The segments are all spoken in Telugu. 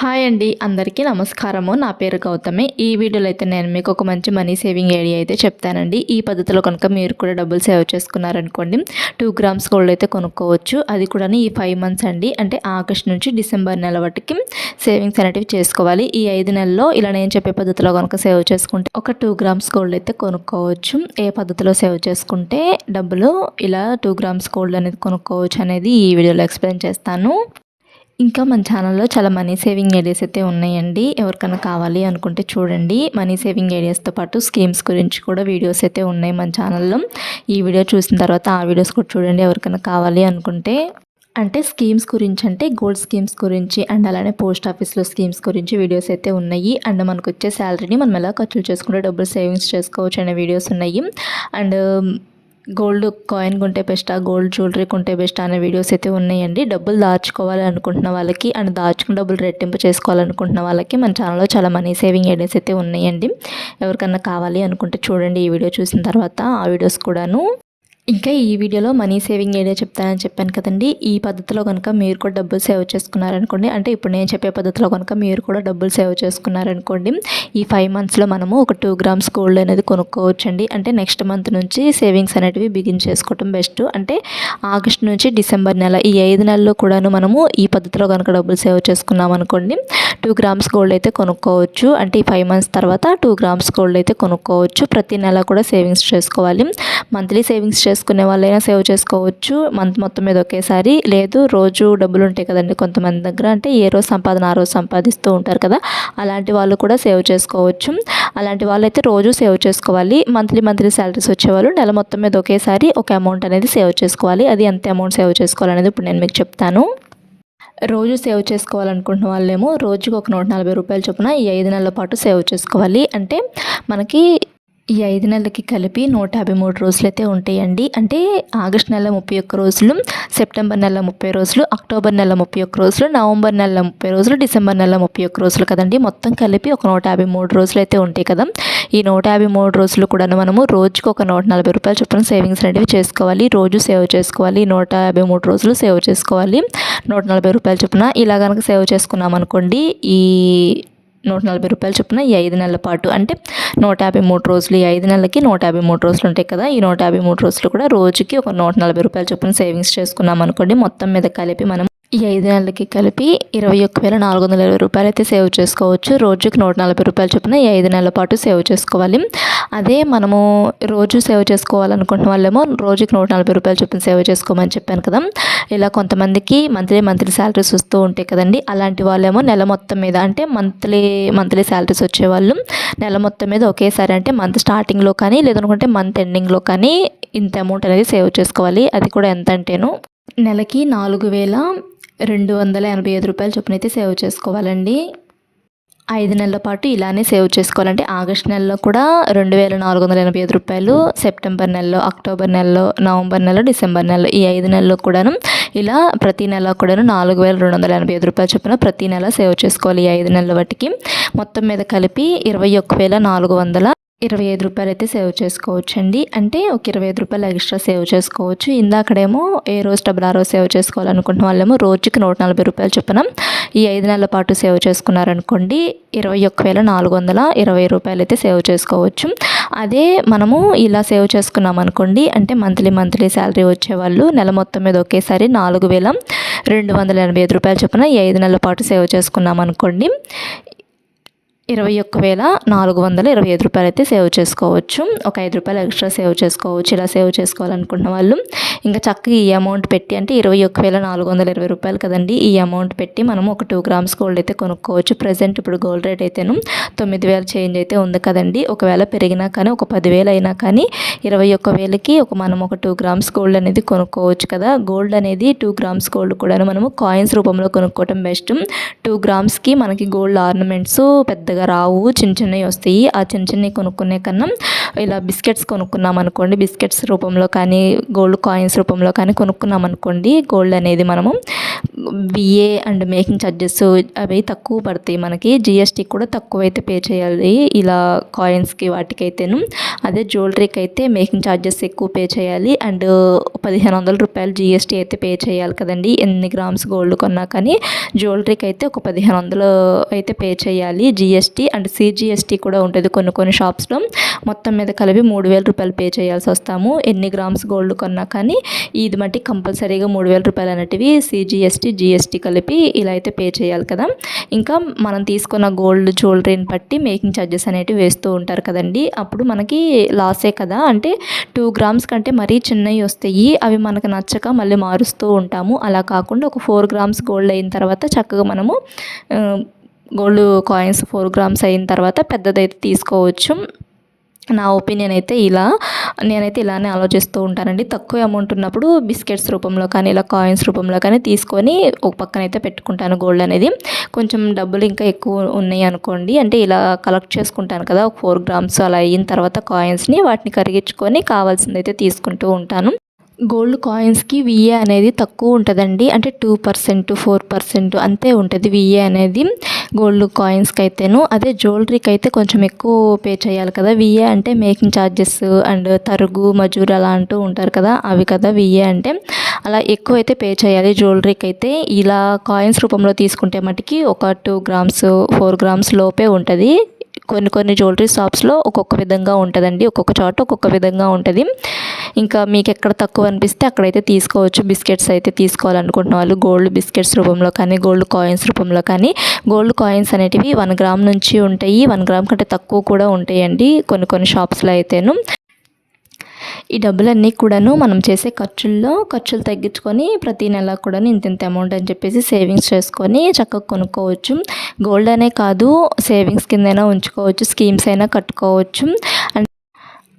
హాయ్ అండి అందరికీ నమస్కారము. నా పేరు గౌతమి. ఈ వీడియోలో అయితే నేను మీకు ఒక మంచి మనీ సేవింగ్ ఐడియా అయితే చెప్తానండి. ఈ పద్ధతిలో కనుక మీరు కూడా డబ్బులు సేవ్ చేసుకున్నారనుకోండి టూ గ్రామ్స్ గోల్డ్ అయితే కొనుక్కోవచ్చు. అది కూడా ఈ ఫైవ్ మంత్స్ అండి. అంటే ఆగస్ట్ నుంచి డిసెంబర్ నెల వరకు సేవింగ్స్ అనేటివి చేసుకోవాలి. ఈ ఐదు నెలల్లో ఇలా నేను చెప్పే పద్ధతిలో కనుక సేవ్ చేసుకుంటే ఒక టూ గ్రామ్స్ గోల్డ్ అయితే కొనుక్కోవచ్చు. ఏ పద్ధతిలో సేవ్ చేసుకుంటే డబ్బులు ఇలా టూ గ్రామ్స్ గోల్డ్ అనేది కొనుక్కోవచ్చు అనేది ఈ వీడియోలో ఎక్స్ప్లెయిన్ చేస్తాను. ఇంకా మన ఛానల్లో చాలా మనీ సేవింగ్ ఐడియాస్ అయితే ఉన్నాయండి. ఎవరికైనా కావాలి అనుకుంటే చూడండి. మనీ సేవింగ్ ఐడియాస్తో పాటు స్కీమ్స్ గురించి కూడా వీడియోస్ అయితే ఉన్నాయి మన ఛానల్లో. ఈ వీడియో చూసిన తర్వాత ఆ వీడియోస్ కూడా చూడండి. ఎవరికైనా కావాలి అనుకుంటే. అంటే స్కీమ్స్ గురించి అంటే గోల్డ్ స్కీమ్స్ గురించి అండ్ అలానే పోస్ట్ ఆఫీస్లో స్కీమ్స్ గురించి వీడియోస్ అయితే ఉన్నాయి. అండ్ మనకు వచ్చే శాలరీని మనం ఎలా ఖర్చులు చేసుకుంటే డబ్బులు సేవింగ్స్ చేసుకోవచ్చు అనే వీడియోస్ ఉన్నాయి. అండ్ గోల్డ్ కాయిన్ కొంటే బెస్టా గోల్డ్ జ్యువెలరీ కొంటే బెస్టా అనే వీడియోస్ అయితే ఉన్నాయండి. డబ్బులు దాచుకోవాలి అనుకుంటున్న వాళ్ళకి అండ్ దాచుకున్న డబ్బులు రెట్టింపు చేసుకోవాలనుకుంటున్న వాళ్ళకి మన ఛానల్లో చాలా మనీ సేవింగ్ ఐడియాస్ అయితే ఉన్నాయండి. ఎవరికన్నా కావాలి అనుకుంటే చూడండి ఈ వీడియో చూసిన తర్వాత ఆ వీడియోస్ కూడాను. ఇంకా ఈ వీడియోలో మనీ సేవింగ్ ఏరియా చెప్తానని చెప్పాను కదండి. ఈ పద్ధతిలో కనుక మీరు కూడా డబ్బులు సేవ్ చేసుకున్నారనుకోండి అంటే ఇప్పుడు నేను చెప్పే పద్ధతిలో కనుక మీరు కూడా డబ్బులు సేవ్ చేసుకున్నారనుకోండి ఈ ఫైవ్ మంత్స్లో మనము ఒక టూ గ్రామ్స్ గోల్డ్ అనేది కొనుక్కోవచ్చండి. అంటే నెక్స్ట్ మంత్ నుంచి సేవింగ్స్ అనేటివి బిగిన్ చేసుకోవటం బెస్ట్ అంటే ఆగస్ట్ నుంచి డిసెంబర్ నెల ఈ ఐదు నెలల్లో కూడాను మనము ఈ పద్ధతిలో కనుక డబ్బులు సేవ్ చేసుకున్నాం అనుకోండి టూ గ్రామ్స్ గోల్డ్ అయితే కొనుక్కోవచ్చు. అంటే ఈ ఫైవ్ మంత్స్ తర్వాత టూ గ్రామ్స్ గోల్డ్ అయితే కొనుక్కోవచ్చు. ప్రతి నెల కూడా సేవింగ్స్ చేసుకోవాలి. మంత్లీ సేవింగ్స్ చేసుకునే వాళ్ళైనా సేవ్ చేసుకోవచ్చు. మంత్ మొత్తం మీద ఒకేసారి. లేదు రోజు డబ్బులు ఉంటాయి కదండి కొంతమంది దగ్గర. అంటే ఏ రోజు సంపాదన ఆ రోజు సంపాదిస్తూ ఉంటారు కదా. అలాంటి వాళ్ళు కూడా సేవ్ చేసుకోవచ్చు. అలాంటి వాళ్ళైతే రోజు సేవ్ చేసుకోవాలి. మంత్లీ మంత్లీ శాలరీస్ వచ్చేవాళ్ళు నెల మొత్తం మీద ఒకేసారి ఒక అమౌంట్ అనేది సేవ్ చేసుకోవాలి. అది ఎంత అమౌంట్ సేవ్ చేసుకోవాలనేది ఇప్పుడు నేను మీకు చెప్తాను. రోజు సేవ్ చేసుకోవాలనుకుంటున్న వాళ్ళేమో రోజుకి ఒక నూట నలభై రూపాయలు చొప్పున ఈ ఐదు నెలల పాటు సేవ్ చేసుకోవాలి. అంటే మనకి ఈ ఐదు నెలలకి కలిపి నూట యాభై మూడు రోజులు అయితే ఉంటాయండి. అంటే ఆగస్ట్ నెల ముప్పై ఒక్క రోజులు సెప్టెంబర్ నెల ముప్పై రోజులు అక్టోబర్ నెల ముప్పై ఒక్క రోజులు నవంబర్ నెల ముప్పై రోజులు డిసెంబర్ నెల ముప్పై ఒక్క రోజులు కదండి. మొత్తం కలిపి ఒక నూట యాభై మూడు రోజులు అయితే ఉంటాయి కదా. ఈ నూట యాభై మూడు రోజులు కూడా మనము రోజుకి ఒక నూట నలభై రూపాయల చొప్పున సేవింగ్స్ అనేవి చేసుకోవాలి. రోజు సేవ్ చేసుకోవాలి. నూట యాభై మూడు రోజులు సేవ్ చేసుకోవాలి. నూట నలభై రూపాయల చొప్పున ఇలా కనుక సేవ్ చేసుకున్నాం అనుకోండి ఈ నూట నలభై రూపాయలు చొప్పున ఈ ఐదు నెలల పాటు. అంటే నూట యాభై మూడు రోజులు ఈ ఐదు నెలలకి నూట యాభై మూడు రోజులు ఉంటాయి కదా. ఈ నూట యాభై మూడు రోజులు కూడా రోజుకి ఒక నూట నలభై రూపాయల చొప్పున సేవింగ్స్ చేసుకున్నాం అనుకోండి మొత్తం మీద కలిపి మనం ఈ ఐదు నెలలకి కలిపి ఇరవై ఒక్క వేల నాలుగు వందల ఇరవై రూపాయలు అయితే సేవ్ చేసుకోవచ్చు. రోజుకి నూట నలభై రూపాయలు చొప్పున ఈ ఐదు నెలల పాటు సేవ్ చేసుకోవాలి. అదే మనము రోజు సేవ్ చేసుకోవాలనుకుంటున్న వాళ్ళేమో రోజుకి నూట నలభై రూపాయలు చొప్పున సేవ్ చేసుకోమని చెప్పాను కదా. ఇలా కొంతమందికి మంత్లీ మంత్లీ శాలరీస్ వస్తూ ఉంటాయి కదండి. అలాంటి వాళ్ళేమో నెల మొత్తం మీద అంటే మంత్లీ మంత్లీ శాలరీస్ వచ్చేవాళ్ళు. నెల మొత్తం మీద ఒకేసారి అంటే మంత్ స్టార్టింగ్లో కానీ లేదనుకుంటే మంత్ ఎండింగ్లో కానీ ఇంత అమౌంట్ అనేది సేవ్ చేసుకోవాలి. అది కూడా ఎంత అంటేను నెలకి నాలుగు వేల రెండు వందల ఎనభై ఐదు రూపాయలు చొప్పున అయితే సేవ్ చేసుకోవాలండి. ఐదు నెలల పాటు ఇలానే సేవ్ చేసుకోవాలంటే ఆగస్ట్ నెలలో కూడా రెండు వేల నాలుగు వందల ఎనభై ఐదు రూపాయలు సెప్టెంబర్ నెలలో అక్టోబర్ నెలలో నవంబర్ నెలలో డిసెంబర్ నెలలో ఈ ఐదు నెలల్లో కూడాను ఇలా ప్రతి నెల కూడాను నాలుగు వేల రెండు వందల ఎనభై ఐదు రూపాయలు చొప్పున ప్రతి నెల సేవ్ చేసుకోవాలి ఈ ఐదు నెలల వాటికి. మొత్తం మీద కలిపి ఇరవై ఒక్క వేల నాలుగు వందల ఇరవై ఐదు రూపాయలు అయితే సేవ్ చేసుకోవచ్చు అండి అంటే ఒక ఇరవై ఐదు రూపాయలు ఎక్స్ట్రా సేవ్ చేసుకోవచ్చు. ఇందాకడేమో ఏ రోజు డబ్బులు ఆ రోజు సేవ్ చేసుకోవాలనుకుంటున్న వాళ్ళేమో రోజుకి నూట నలభై రూపాయలు చొప్పున ఈ ఐదు నెలల పాటు సేవ్ చేసుకున్నారనుకోండి ఇరవై ఒక్క వేల నాలుగు వందల ఇరవై రూపాయలు అయితే సేవ్ చేసుకోవచ్చు. అదే మనము ఇలా సేవ్ చేసుకున్నాం అనుకోండి అంటే మంత్లీ మంత్లీ శాలరీ వచ్చేవాళ్ళు నెల మొత్తం మీద ఒకేసారి నాలుగు వేల రెండు వందల ఎనభై ఐదు రూపాయలు చొప్పున ఈ ఐదు నెలల పాటు సేవ్ చేసుకున్నాం అనుకోండి ఇరవై ఒక్క వేల నాలుగు వందల ఇరవై ఐదు రూపాయలు అయితే సేవ్ చేసుకోవచ్చు. ఒక ఐదు రూపాయలు ఎక్స్ట్రా సేవ్ చేసుకోవచ్చు. ఇలా సేవ్ చేసుకోవాలనుకున్న వాళ్ళు. ఇంకా చక్కగా ఈ అమౌంట్ పెట్టి అంటే ఇరవై ఒక్క వేల నాలుగు వందల ఇరవై రూపాయలు కదండి. ఈ అమౌంట్ పెట్టి మనం ఒక టూ గ్రామ్స్ గోల్డ్ అయితే కొనుక్కోవచ్చు. ప్రజెంట్ ఇప్పుడు గోల్డ్ రేట్ అయితేను తొమ్మిది వేల చేంజ్ అయితే ఉంది కదండి. ఒకవేళ పెరిగినా కానీ ఒక పదివేలు అయినా కానీ ఇరవై ఒక్క వేలకి ఒక మనం ఒక టూ గ్రామ్స్ గోల్డ్ అనేది కొనుక్కోవచ్చు కదా. గోల్డ్ అనేది టూ గ్రామ్స్ గోల్డ్ కూడా మనము కాయిన్స్ రూపంలో కొనుక్కోవటం బెస్ట్ టూ గ్రామ్స్కి మనకి గోల్డ్ ఆర్నమెంట్స్ పెద్దగా రావు చిన్న చిన్నవి వస్తాయి. ఆ చిన్న చిన్నవి కొనుక్కునే కన్నా ఇలా బిస్కెట్స్ కొనుక్కున్నాం అనుకోండి బిస్కెట్స్ రూపంలో కానీ గోల్డ్ కాయిన్స్ రూపంలో కానీ కొనుక్కున్నాం అనుకోండి గోల్డ్ అనేది మనము బిఏ అండ్ మేకింగ్ ఛార్జెస్ అవి తక్కువ పడతాయి మనకి. జిఎస్టీ కూడా తక్కువ అయితే పే చేయాలి. ఇలా కాయిన్స్కి వాటికైతేను. అదే జ్యువెలరీకి అయితే మేకింగ్ ఛార్జెస్ ఎక్కువ పే చేయాలి. అండ్ పదిహేను వందల రూపాయలు జిఎస్టీ అయితే పే చేయాలి కదండి. ఎన్ని గ్రామ్స్ గోల్డ్ కొన్నా కానీ జ్యువెలరీకి అయితే ఒక పదిహేను వందలు అయితే పే చేయాలి. జిఎస్టీ అండ్ సిజిఎస్టీ కూడా ఉంటుంది కొన్ని కొన్ని షాప్స్లో మొత్తం మీద కలిపి మూడు వేల రూపాయలు పే చేయాల్సి వస్తాము. ఎన్ని గ్రామ్స్ గోల్డ్ కొన్నా కానీ ఇది మట్టి కంపల్సరీగా మూడు వేల రూపాయలు అనేటివి సిజిఎస్టీ జిఎస్టీ కలిపి ఇలా అయితే పే చేయాలి కదా. ఇంకా మనం తీసుకున్న గోల్డ్ జ్యువెలరీని బట్టి మేకింగ్ ఛార్జెస్ అనేటివి వేస్తూ ఉంటారు కదండి. అప్పుడు మనకి లాసే కదా. అంటే టూ గ్రామ్స్ కంటే మరీ చిన్నవి వస్తాయి. అవి మనకు నచ్చక మళ్ళీ మారుస్తూ ఉంటాము. అలా కాకుండా ఒక ఫోర్ గ్రామ్స్ గోల్డ్ అయిన తర్వాత చక్కగా మనము గోల్డ్ కాయిన్స్ ఫోర్ గ్రామ్స్ అయిన తర్వాత పెద్దదైతే తీసుకోవచ్చు. నా ఒపీనియన్ అయితే ఇలా. నేనైతే ఇలానే ఆలోచిస్తూ ఉంటానండి. తక్కువ అమౌంట్ ఉన్నప్పుడు బిస్కెట్స్ రూపంలో కానీ ఇలా కాయిన్స్ రూపంలో కానీ తీసుకొని ఒక పక్కన అయితే పెట్టుకుంటాను గోల్డ్ అనేది. కొంచెం డబ్బులు ఇంకా ఎక్కువ ఉన్నాయి అనుకోండి. అంటే ఇలా కలెక్ట్ చేసుకుంటాను కదా ఒక ఫోర్ గ్రామ్స్ అలా అయిన తర్వాత కాయిన్స్ని వాటిని కరిగించుకొని కావాల్సిందైతే తీసుకుంటూ ఉంటాను. గోల్డ్ కాయిన్స్కి విఏ అనేది తక్కువ ఉంటుందండి. అంటే టూ పర్సెంట్ ఫోర్ పర్సెంట్ అంతే ఉంటుంది విఏ అనేది. గోల్డ్ కాయిన్స్కి అయితేను అదే జ్యువెలరీకి అయితే కొంచెం ఎక్కువ పే చేయాలి కదా. విఏ అంటే మేకింగ్ ఛార్జెస్ అండ్ తరుగు మజూర్ అలా అంటూ ఉంటారు కదా. అవి కదా విఏ అంటే. అలా ఎక్కువ అయితే పే చేయాలి జ్యువెలరీకి అయితే ఇలా కాయిన్స్ రూపంలో తీసుకుంటే మటుకి ఒక టూ గ్రామ్స్ ఫోర్ గ్రామ్స్ లోపే ఉంటుంది. కొన్ని కొన్ని జ్యువెలరీ షాప్స్లో ఒక్కొక్క విధంగా ఉంటుందండి. ఒక్కొక్క చోట ఒక్కొక్క విధంగా ఉంటుంది. ఇంకా మీకు ఎక్కడ తక్కువ అనిపిస్తే అక్కడైతే తీసుకోవచ్చు. బిస్కెట్స్ అయితే తీసుకోవాలనుకుంటున్న వాళ్ళు గోల్డ్ బిస్కెట్స్ రూపంలో కానీ గోల్డ్ కాయిన్స్ రూపంలో కానీ. గోల్డ్ కాయిన్స్ అనేటివి వన్ గ్రామ్ నుంచి ఉంటాయి. వన్ గ్రామ్ కంటే తక్కువ కూడా ఉంటాయండి కొన్ని కొన్ని షాప్స్లో అయితేను. ఈ డబ్బులన్నీ కూడాను మనం చేసే ఖర్చుల్లో ఖర్చులు తగ్గించుకొని ప్రతి నెల కూడా ఇంత ఇంత అమౌంట్ అని చెప్పేసి సేవింగ్స్ చేసుకొని చక్కగా కొనుక్కోవచ్చు. గోల్డ్ అనే కాదు సేవింగ్స్ కిందైనా ఉంచుకోవచ్చు స్కీమ్స్ అయినా కట్టుకోవచ్చు. అండ్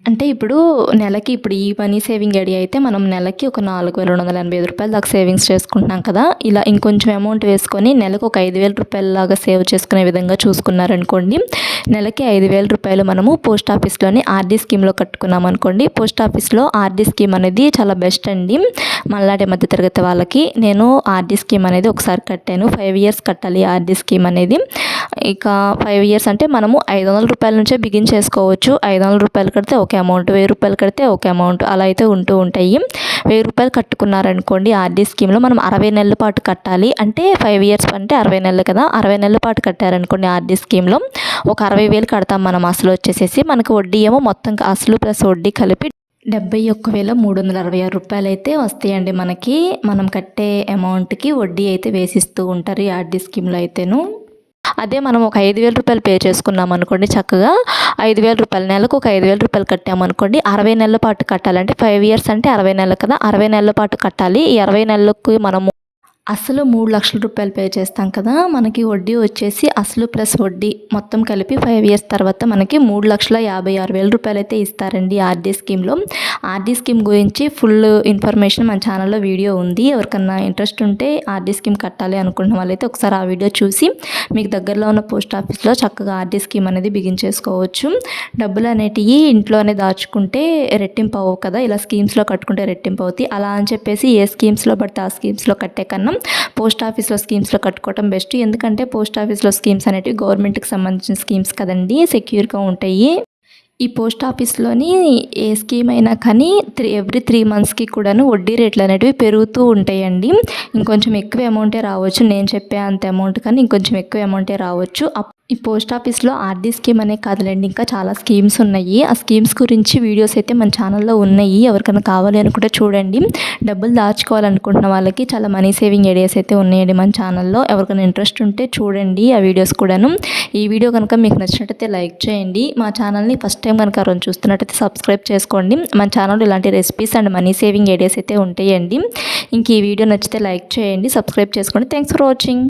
అంటే ఇప్పుడు నెలకి ఇప్పుడు ఈ మనీ సేవింగ్ ఐడియా అయితే మనం నెలకి ఒక నాలుగు వేల రెండు వందల ఎనభై ఐదు రూపాయలు దాకా సేవింగ్స్ చేసుకుంటున్నాం కదా. ఇలా ఇంకొంచెం అమౌంట్ వేసుకొని నెలకు ఒక ఐదు వేల రూపాయల లాగా సేవ్ చేసుకునే విధంగా చూసుకున్నారనుకోండి. నెలకి ఐదు వేల రూపాయలు మనము పోస్ట్ ఆఫీస్లోని ఆర్డీ స్కీమ్లో కట్టుకున్నాం అనుకోండి. పోస్ట్ ఆఫీస్లో ఆర్డీ స్కీమ్ అనేది చాలా బెస్ట్ అండి. మళ్ళాటి మధ్య తరగతి వాళ్ళకి నేను ఆర్డీ స్కీమ్ అనేది ఒకసారి కట్టాను. ఫైవ్ ఇయర్స్ కట్టాలి ఆర్డీ స్కీమ్ అనేది. ఇక ఫైవ్ ఇయర్స్ అంటే మనము ఐదు వందల రూపాయల నుంచే బిగిన్ చేసుకోవచ్చు. ఐదు వందల రూపాయలు కడితే ఒక అమౌంట్ వెయ్యి రూపాయలు కడితే ఒక అమౌంట్ అలా అయితే ఉంటూ ఉంటాయి. వెయ్యి రూపాయలు కట్టుకున్నారనుకోండి ఆర్డీ స్కీమ్లో మనం అరవై నెలల పాటు కట్టాలి. అంటే ఫైవ్ ఇయర్స్ అంటే అరవై నెలలు కదా అరవై నెలల పాటు కట్టారనుకోండి ఆర్డీ స్కీమ్లో. ఒక అరవై వేలు కడతాం మనం అసలు వచ్చేసేసి. మనకు వడ్డీ ఏమో మొత్తం అసలు ప్లస్ వడ్డీ కలిపి డెబ్బై ఒక్క వేల మూడు వందల అరవై ఆరు రూపాయలు అయితే వస్తాయండి మనకి. మనం కట్టే అమౌంట్కి వడ్డీ అయితే వేసిస్తూ ఉంటారు ఈ ఆర్డీ స్కీమ్లో అయితేను. అదే మనం ఒక ఐదు వేల రూపాయలు పే చేసుకున్నాం అనుకోండి చక్కగా ఐదు వేల రూపాయలు నెలకు ఒక ఐదు వేల రూపాయలు కట్టామనుకోండి అరవై నెలల పాటు కట్టాలంటే ఫైవ్ ఇయర్స్ అంటే అరవై నెలలు కదా అరవై నెలల పాటు కట్టాలి. ఈ అరవై నెలలకు మనము అసలు మూడు లక్షల రూపాయలు పే చేస్తాం కదా మనకి వడ్డీ వచ్చేసి అసలు ప్లస్ వడ్డీ. మొత్తం కలిపి ఫైవ్ ఇయర్స్ తర్వాత మనకి మూడు లక్షల యాభై ఆరు వేల రూపాయలు అయితే ఇస్తారండి ఆర్డీ స్కీమ్లో. ఆర్డీ స్కీమ్ గురించి ఫుల్ ఇన్ఫర్మేషన్ మన ఛానల్లో వీడియో ఉంది. ఎవరికన్నా ఇంట్రెస్ట్ ఉంటే ఆర్డీ స్కీమ్ కట్టాలి అనుకున్న వాళ్ళైతే ఒకసారి ఆ వీడియో చూసి మీకు దగ్గరలో ఉన్న పోస్ట్ ఆఫీస్లో చక్కగా ఆర్డీ స్కీమ్ అనేది బిగించేసుకోవచ్చు డబ్బులు అనేటివి ఇంట్లోనే దాచుకుంటే రెట్టింపు అవ్వవు కదా ఇలా స్కీమ్స్లో కట్టుకుంటే రెట్టింపు అవుతాయి. అలా అని చెప్పేసి ఏ స్కీమ్స్లో పడితే ఆ స్కీమ్స్లో కట్టే కన్నా పోస్ట్ ఆఫీస్లో స్కీమ్స్లో కట్టుకోవటం బెస్ట్. ఎందుకంటే పోస్ట్ ఆఫీస్లో స్కీమ్స్ అనేటివి గవర్నమెంట్కి సంబంధించిన స్కీమ్స్ కదండి సెక్యూర్గా ఉంటాయి. ఈ పోస్ట్ ఆఫీస్లోని ఏ స్కీమ్ అయినా కానీ త్రీ ఎవ్రీ త్రీ మంత్స్కి కూడాను వడ్డీ రేట్లు అనేటివి పెరుగుతూ ఉంటాయండి. ఇంకొంచెం ఎక్కువ అమౌంటే రావచ్చు. నేను చెప్పే అంత అమౌంట్ కానీ ఇంకొంచెం ఎక్కువ అమౌంటే రావచ్చు. ఈ పోస్ట్ ఆఫీస్లో ఆర్డీ స్కీమ్ అనే కాదులేండి ఇంకా చాలా స్కీమ్స్ ఉన్నాయి. ఆ స్కీమ్స్ గురించి వీడియోస్ అయితే మన ఛానల్లో ఉన్నాయి. ఎవరికైనా కావాలి అనుకుంటే చూడండి. డబ్బులు దాచుకోవాలనుకుంటున్న వాళ్ళకి చాలా మనీ సేవింగ్ ఐడియాస్ అయితే ఉన్నాయండి మన ఛానల్లో. ఎవరికైనా ఇంట్రెస్ట్ ఉంటే చూడండి ఆ వీడియోస్ కూడాను. ఈ వీడియో కనుక మీకు నచ్చినట్టయితే లైక్ చేయండి. మా ఛానల్ని ఫస్ట్ టైం కనుక రోజు చూస్తున్నట్టయితే సబ్స్క్రైబ్ చేసుకోండి. మన ఛానల్లో ఇలాంటి recipes and money saving ideas అయితే ఉంటాయండి. ఇంక ఈ వీడియో నచ్చితే లైక్ చేయండి సబ్స్క్రైబ్ చేసుకోండి. Thanks for watching.